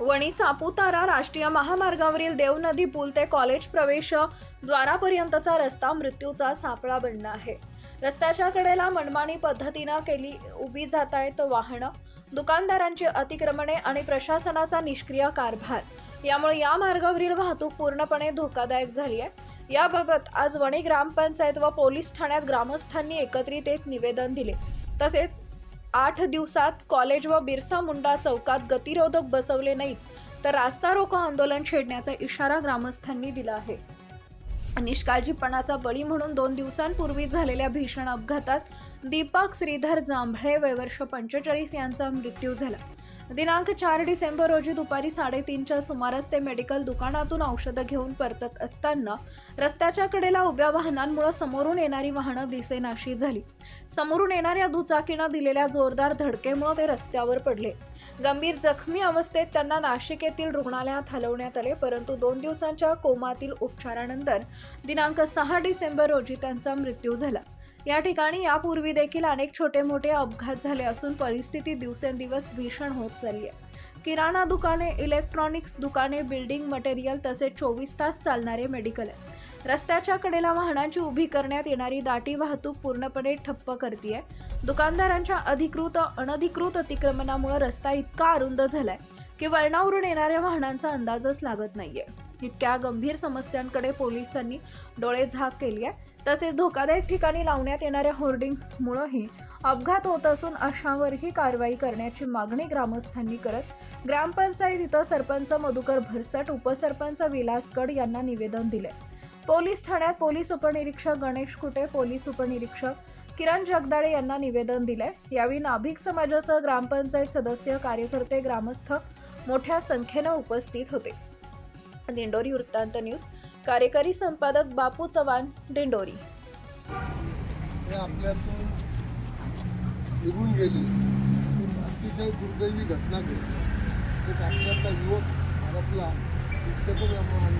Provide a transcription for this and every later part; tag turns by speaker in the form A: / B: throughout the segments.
A: वणी सापुतारा राष्ट्रीय महामार्गावरील देवनदी पूल ते कॉलेज प्रवेश द्वारापर्यंतचा रस्ता मृत्यूचा सापळा बनला आहे. रस्त्याच्या कडेला मनमानी पद्धतीनं केली उभी जात आहेत वाहनं. दुकानदारांची अतिक्रमणे आणि प्रशासनाचा निष्क्रिय कारभार. यामुळे या मार्गावरील वाहतूक पूर्णपणे धोकादायक झाली आहे. याबाबत आज वणी ग्रामपंचायत व पोलीस ठाण्यात ग्रामस्थांनी एकत्रित एक निवेदन दिले. तसेच आठ दिवसात कॉलेज व बिरसा मुंडा चौकात गतिरोधक बसवले नाहीत तर रास्ता रोको आंदोलन छेडण्याचा इशारा ग्रामस्थांनी दिला आहे. निष्काळजीपणाचा बळी म्हणून दोन दिवसांपूर्वी झालेल्या भीषण अपघातात दीपक श्रीधर जांभळे वयवर्ष पंचेचाळीस यांचा मृत्यू झाला. दिनांक चार डिसेंबर रोजी दुपारी साडेतीनच्या सुमारास ते मेडिकल दुकानातून औषधं घेऊन परतत असताना रस्त्याच्या कडेला उभ्या वाहनांमुळे समोरून येणारी वाहनं दिसेनाशी झाली. समोरून येणाऱ्या दुचाकीनं दिलेल्या जोरदार धडकेमुळे ते रस्त्यावर पडले. गंभीर जखमी अवस्थेत त्यांना नाशिक येथील रुग्णालयात हलवण्यात आले परंतु दोन दिवसांच्या कोमातील उपचारानंतर दिनांक सहा डिसेंबर रोजी त्यांचा मृत्यू झाला. या ठिकाणी यापूर्वी देखील अनेक छोटे मोठे अपघात झाले असून परिस्थिती दिवसेंदिवस भीषण होत चालली आहे. किराणा दुकाने इलेक्ट्रॉनिक्स दुकाने बिल्डिंग मटेरियल तसेच चोवीस तास चालणारे मेडिकल आहे रस्त्याच्या कडेला वाहनांची उभी करण्यात येणारी दाटी वाहतूक पूर्णपणे ठप्प करते दुकानदारांच्या अधिकृत अनधिकृत अतिक्रमणामुळे रस्ता इतका अरुंद झालाय की वळणावरून येणाऱ्या वाहनांचा अंदाजच लागत नाहीये. इतक्या गंभीर समस्यांकडे पोलिसांनी डोळे झाक केली आहे. तसेच धोकादायक ठिकाणी लावण्यात येणाऱ्या होर्डिंग्समुळंही अपघात होत असून अशावरही कारवाई करण्याची मागणी ग्रामस्थांनी करत ग्रामपंचायत इथं सरपंच मधुकर भरसट उपसरपंच विलास गड यांना निवेदन दिले. पोलीस ठाण्यात पोलीस उपनिरीक्षक गणेश कुटे पोलीस उपनिरीक्षक किरण जगदाळे यांना निवेदन दिले. यावेळी नाभिक समाजासह ग्रामपंचायत सदस्य कार्यकर्ते ग्रामस्थ मोठ्या संख्येनं उपस्थित होते. दिंडोरी वृत्तांत न्यूज कार्यकारी संपादक बापू चव्हाण दिंडोरी
B: हे आपल्यातून निघून गेली. अतिशय दुर्दैवी घटना घडली. एक आपल्यातला युवक हरपला इतकं पण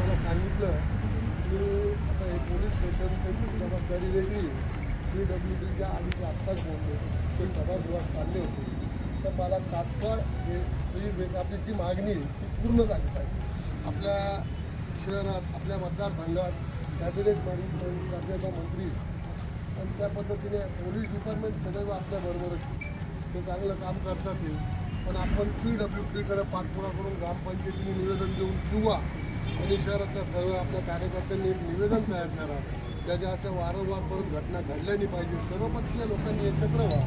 B: मला सांगितलं की आता हे पोलीस स्टेशन त्यांची जबाबदारी वेगळी पी डब्ल्यू डीच्या आधीचे आत्ताच बोलले ते सभागृहात चालले होते. तर मला तात्काळ हे ही आपली जी मागणी ती पूर्ण झाली पाहिजे. आपल्या शहरात आपल्या मतदारसंघात कॅबिनेट मंत्री राज्याचा मंत्री. आणि त्या पद्धतीने पोलीस डिपार्टमेंट सदैव आपल्याबरोबरच ते चांगलं काम करतात ते. पण आपण पी डब्ल्यू पीकडे पाठपुरा करून ग्रामपंचायतीने निवेदन देऊन किंवा आणि शहरातल्या सर्व आपल्या कार्यकर्त्यांनी एक निवेदन तयार करा. त्याच्या अशा वारंवार परत घटना घडल्या नाही पाहिजे. सर्वपक्षीय लोकांनी एकत्र व्हा.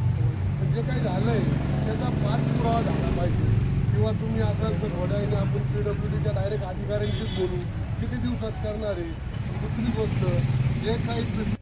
B: पण जे काही झालं आहे त्याचा पाठपुरावा झाला पाहिजे. किंवा तुम्ही असाल तर घोड्याने आपण पी डब्ल्यू डीच्या डायरेक्ट अधिकाऱ्यांशीच बोलू. किती दिवसात करणार आहे? दुसरी गोष्ट? जे काही